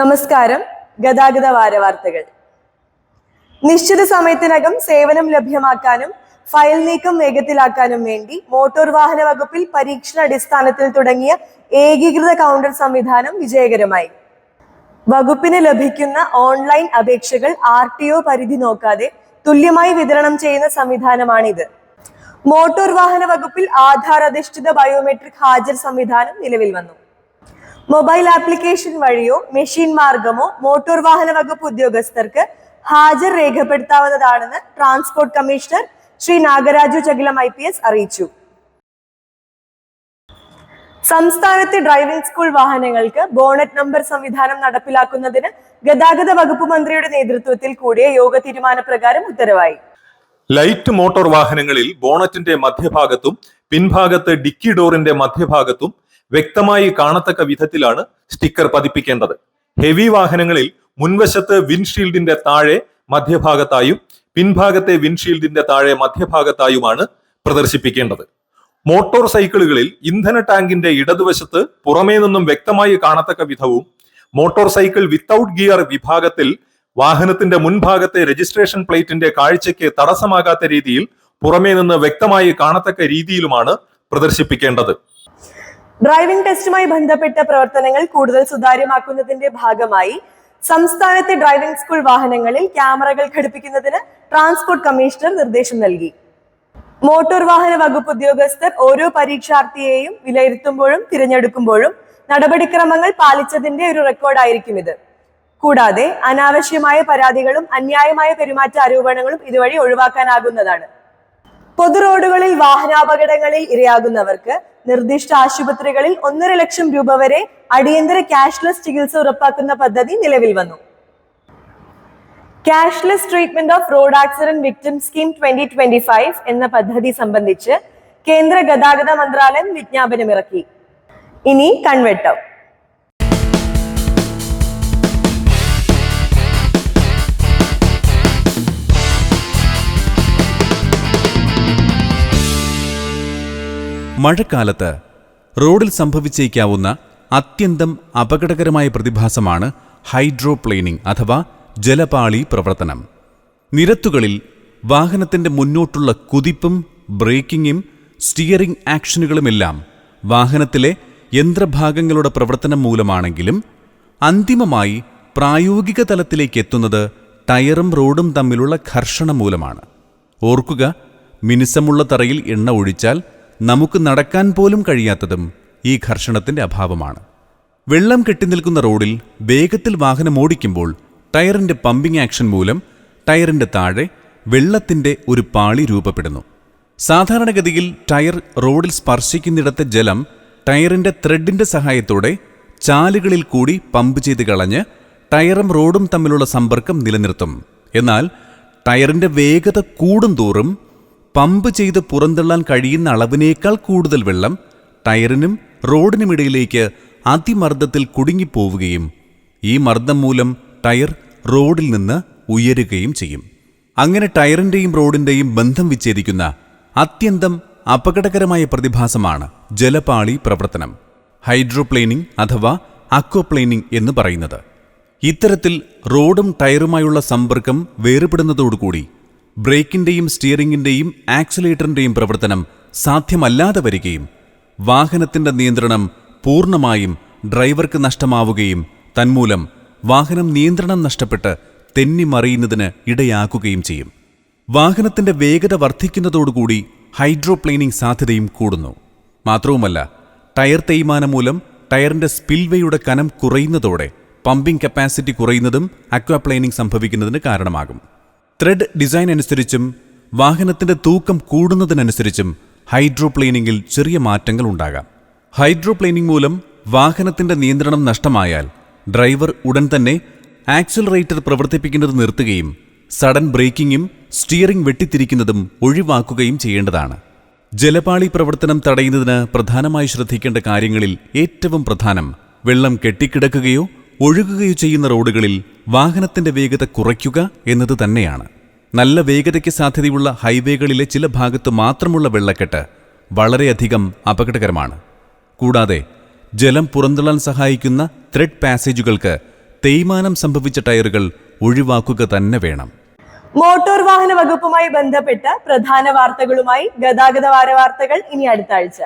നമസ്കാരം. ഗതാഗത വാരവാർത്തകൾ നിശ്ചിത സമയത്തിനകം സേവനം ലഭ്യമാക്കാനും ഫയൽ നീക്കം വേഗത്തിലാക്കാനും വേണ്ടി മോട്ടോർ വാഹന വകുപ്പിൽ പരീക്ഷണ അടിസ്ഥാനത്തിൽ തുടങ്ങിയ ഏകീകൃത കൗണ്ടർ സംവിധാനം വിജയകരമായി. വകുപ്പിന് ലഭിക്കുന്ന ഓൺലൈൻ അപേക്ഷകൾ ആർ ടി ഒ പരിധി നോക്കാതെ തുല്യമായി വിതരണം ചെയ്യുന്ന സംവിധാനമാണിത്. മോട്ടോർ വാഹന വകുപ്പിൽ ആധാർ അധിഷ്ഠിത ബയോമെട്രിക് ഹാജർ സംവിധാനം നിലവിൽ വന്നു. മൊബൈൽ ആപ്ലിക്കേഷൻ വഴിയോ മെഷീൻ മാർഗമോ മോട്ടോർ വാഹന വകുപ്പ് ഉദ്യോഗസ്ഥർക്ക് ഹാജർ രേഖപ്പെടുത്താവുന്നതാണെന്ന് transport commissioner Shri Nagaraju Chakilam I അറിയിച്ചു. സംസ്ഥാനത്തെ ഡ്രൈവിംഗ് സ്കൂൾ വാഹനങ്ങൾക്ക് ബോണറ്റ് നമ്പർ സംവിധാനം നടപ്പിലാക്കുന്നതിന് ഗതാഗത വകുപ്പ് മന്ത്രിയുടെ നേതൃത്വത്തിൽ കൂടിയ യോഗ തീരുമാനപ്രകാരം ഉത്തരവായി. ലൈറ്റ് മോട്ടോർ വാഹനങ്ങളിൽ ബോണറ്റിന്റെ മധ്യഭാഗത്തും പിൻഭാഗത്ത് ഡിക്കി ഡോറിന്റെ മധ്യഭാഗത്തും വ്യക്തമായി കാണത്തക്ക വിധത്തിലാണ് സ്റ്റിക്കർ പതിപ്പിക്കേണ്ടത്. ഹെവി വാഹനങ്ങളിൽ മുൻവശത്ത് വിൻഷീൽഡിന്റെ താഴെ മധ്യഭാഗത്തായും പിൻഭാഗത്തെ വിൻഷീൽഡിന്റെ താഴെ മധ്യഭാഗത്തായുമാണ് പ്രദർശിപ്പിക്കേണ്ടത്. മോട്ടോർ സൈക്കിളുകളിൽ ഇന്ധന ടാങ്കിന്റെ ഇടതുവശത്ത് പുറമേ നിന്നും വ്യക്തമായി കാണത്തക്ക വിധവും മോട്ടോർ സൈക്കിൾ വിത്തൌട്ട് ഗിയർ വിഭാഗത്തിൽ വാഹനത്തിന്റെ മുൻഭാഗത്തെ രജിസ്ട്രേഷൻ പ്ലേറ്റിന്റെ കാഴ്ചയ്ക്ക് തടസ്സമാകാത്ത രീതിയിൽ പുറമേ നിന്ന് വ്യക്തമായി കാണത്തക്ക രീതിയിലുമാണ് പ്രദർശിപ്പിക്കേണ്ടത്. ഡ്രൈവിംഗ് ടെസ്റ്റുമായി ബന്ധപ്പെട്ട പ്രവർത്തനങ്ങൾ കൂടുതൽ സുതാര്യമാക്കുന്നതിന്റെ ഭാഗമായി സംസ്ഥാനത്തെ ഡ്രൈവിംഗ് സ്കൂൾ വാഹനങ്ങളിൽ ക്യാമറകൾ ഘടിപ്പിക്കുന്നതിന് ട്രാൻസ്പോർട്ട് കമ്മീഷണർ നിർദ്ദേശം നൽകി. മോട്ടോർ വാഹന വകുപ്പ് ഉദ്യോഗസ്ഥർ ഓരോ പരീക്ഷാർത്ഥിയെയും വിലയിരുത്തുമ്പോഴും തിരഞ്ഞെടുക്കുമ്പോഴും നടപടിക്രമങ്ങൾ പാലിച്ചതിന്റെ ഒരു റെക്കോർഡായിരിക്കും ഇത്. കൂടാതെ അനാവശ്യമായ പരാതികളും അന്യായമായ പെരുമാറ്റ ആരോപണങ്ങളും ഇതുവഴി ഒഴിവാക്കാനാകുന്നതാണ്. പൊതു റോഡുകളിൽ വാഹനാപകടങ്ങളിൽ ഇരയാകുന്നവർക്ക് നിർദ്ദിഷ്ട ആശുപത്രികളിൽ ഒന്നര ലക്ഷം രൂപ വരെ അടിയന്തര ക്യാഷ്ലെസ് ചികിത്സ ഉറപ്പാക്കുന്ന പദ്ധതി നിലവിൽ വന്നു. Cashless treatment of road accident victim scheme twenty twenty five എന്ന പദ്ധതി സംബന്ധിച്ച് കേന്ദ്ര ഗതാഗത മന്ത്രാലയം വിജ്ഞാപനമിറക്കി. ഇനി കൺവെട്ടം. മഴക്കാലത്ത് റോഡിൽ സംഭവിച്ചേക്കാവുന്ന അത്യന്തം അപകടകരമായ പ്രതിഭാസമാണ് ഹൈഡ്രോപ്ലെയിനിംഗ് അഥവാ ജലപാളി പ്രവർത്തനം. നിരത്തുകളിൽ വാഹനത്തിന്റെ മുന്നോട്ടുള്ള കുതിപ്പും ബ്രേക്കിങ്ങും സ്റ്റിയറിംഗ് ആക്ഷനുകളുമെല്ലാം വാഹനത്തിലെ യന്ത്രഭാഗങ്ങളുടെ പ്രവർത്തനം മൂലമാണെങ്കിലും അന്തിമമായി പ്രായോഗിക തലത്തിലേക്ക് എത്തുന്നത് ടയറും റോഡും തമ്മിലുള്ള ഘർഷണം മൂലമാണ്. ഓർക്കുക മിനുസമുള്ള തറയിൽ എണ്ണ ഒഴിച്ചാൽ നമുക്ക് നടക്കാൻ പോലും കഴിയാത്തതും ഈ ഘർഷണത്തിന്റെ അഭാവമാണ്. വെള്ളം കെട്ടിനിൽക്കുന്ന റോഡിൽ വേഗത്തിൽ വാഹനം ഓടിക്കുമ്പോൾ ടയറിന്റെ പമ്പിംഗ് ആക്ഷൻ മൂലം ടയറിന്റെ താഴെ വെള്ളത്തിന്റെ ഒരു പാളി രൂപപ്പെടുന്നു. സാധാരണഗതിയിൽ ടയർ റോഡിൽ സ്പർശിക്കുന്നിടത്തെ ജലം ടയറിന്റെ ത്രെഡിന്റെ സഹായത്തോടെ ചാലുകളിൽ കൂടി പമ്പ് ചെയ്ത് കളഞ്ഞ് ടയറും റോഡും തമ്മിലുള്ള സമ്പർക്കം നിലനിർത്തും. എന്നാൽ ടയറിന്റെ വേഗത കൂടുന്തോറും പമ്പ് ചെയ്ത് പുറന്തള്ളാൻ കഴിയുന്ന അളവിനേക്കാൾ കൂടുതൽ വെള്ളം ടയറിനും റോഡിനുമിടയിലേക്ക് അതിമർദ്ദത്തിൽ കുടുങ്ങിപ്പോവുകയും ഈ മർദ്ദം മൂലം ടയർ റോഡിൽ നിന്ന് ഉയരുകയും ചെയ്യും. അങ്ങനെ ടയറിന്റെയും റോഡിന്റെയും ബന്ധം വിച്ഛേദിക്കുന്ന അത്യന്തം അപകടകരമായ പ്രതിഭാസമാണ് ജലപാളി പ്രവർത്തനം. ഹൈഡ്രോപ്ലെയിനിംഗ് അഥവാ അക്വപ്ലെയിനിംഗ് എന്ന് പറയുന്നത്. ഇത്തരത്തിൽ റോഡും ടയറുമായുള്ള സമ്പർക്കം വേറുപെടുന്നതോടുകൂടി ബ്രേക്കിന്റെയും സ്റ്റിയറിംഗിന്റെയും ആക്സിലേറ്ററിന്റെയും പ്രവർത്തനം സാധ്യമല്ലാതെ വരികയും വാഹനത്തിന്റെ നിയന്ത്രണം പൂർണമായും ഡ്രൈവർക്ക് നഷ്ടമാവുകയും തന്മൂലം വാഹനം നിയന്ത്രണം നഷ്ടപ്പെട്ട് തെന്നിമറിയുന്നതിന് ഇടയാക്കുകയും ചെയ്യും. വാഹനത്തിന്റെ വേഗത വർദ്ധിക്കുന്നതോടുകൂടി ഹൈഡ്രോപ്ലെയിനിംഗ് സാധ്യതയും കൂടുന്നു. മാത്രവുമല്ല ടയർ തേയ്മാനം മൂലം ടയറിന്റെ സ്പിൽവേയുടെ കനം കുറയുന്നതോടെ പമ്പിംഗ് കപ്പാസിറ്റി കുറയുന്നതും അക്വാപ്ലെയിനിങ് സംഭവിക്കുന്നതിന് കാരണമാകും. ത്രെഡ് ഡിസൈൻ അനുസരിച്ചും വാഹനത്തിന്റെ തൂക്കം കൂടുന്നതിനനുസരിച്ചും ഹൈഡ്രോപ്ലെയിനിങ്ങിൽ ചെറിയ മാറ്റങ്ങൾ ഉണ്ടാകാം. ഹൈഡ്രോപ്ലെയിനിങ് മൂലം വാഹനത്തിന്റെ നിയന്ത്രണം നഷ്ടമായാൽ ഡ്രൈവർ ഉടൻ തന്നെ ആക്സിലറേറ്റർ പ്രവർത്തിപ്പിക്കുന്നത് നിർത്തുകയും സഡൻ ബ്രേക്കിംഗും സ്റ്റിയറിംഗ് വെട്ടിത്തിരിക്കുന്നതും ഒഴിവാക്കുകയും ചെയ്യേണ്ടതാണ്. ജലപാളി പ്രവർത്തനം തടയുന്നതിന് പ്രധാനമായി ശ്രദ്ധിക്കേണ്ട കാര്യങ്ങളിൽ ഏറ്റവും പ്രധാനം വെള്ളം കെട്ടിക്കിടക്കുകയോ ഒഴുകുകയോ ചെയ്യുന്ന റോഡുകളിൽ വാഹനത്തിന്റെ വേഗത കുറയ്ക്കുക എന്നത് തന്നെയാണ്. നല്ല വേഗതയ്ക്ക് സാധ്യതയുള്ള ഹൈവേകളിലെ ചില ഭാഗത്ത് മാത്രമുള്ള വെള്ളക്കെട്ട് വളരെയധികം അപകടകരമാണ്. കൂടാതെ ജലം പുറന്തള്ളാൻ സഹായിക്കുന്ന ത്രെഡ് പാസേജുകൾക്ക് തേയ്മാനം സംഭവിച്ച ടയറുകൾ ഒഴിവാക്കുക തന്നെ വേണം. മോട്ടോർ വാഹന വകുപ്പുമായി ബന്ധപ്പെട്ട പ്രധാന വാർത്തകളുമായി ഗതാഗത വാര വാർത്തകൾ ഇനി അടുത്ത ആഴ്ച.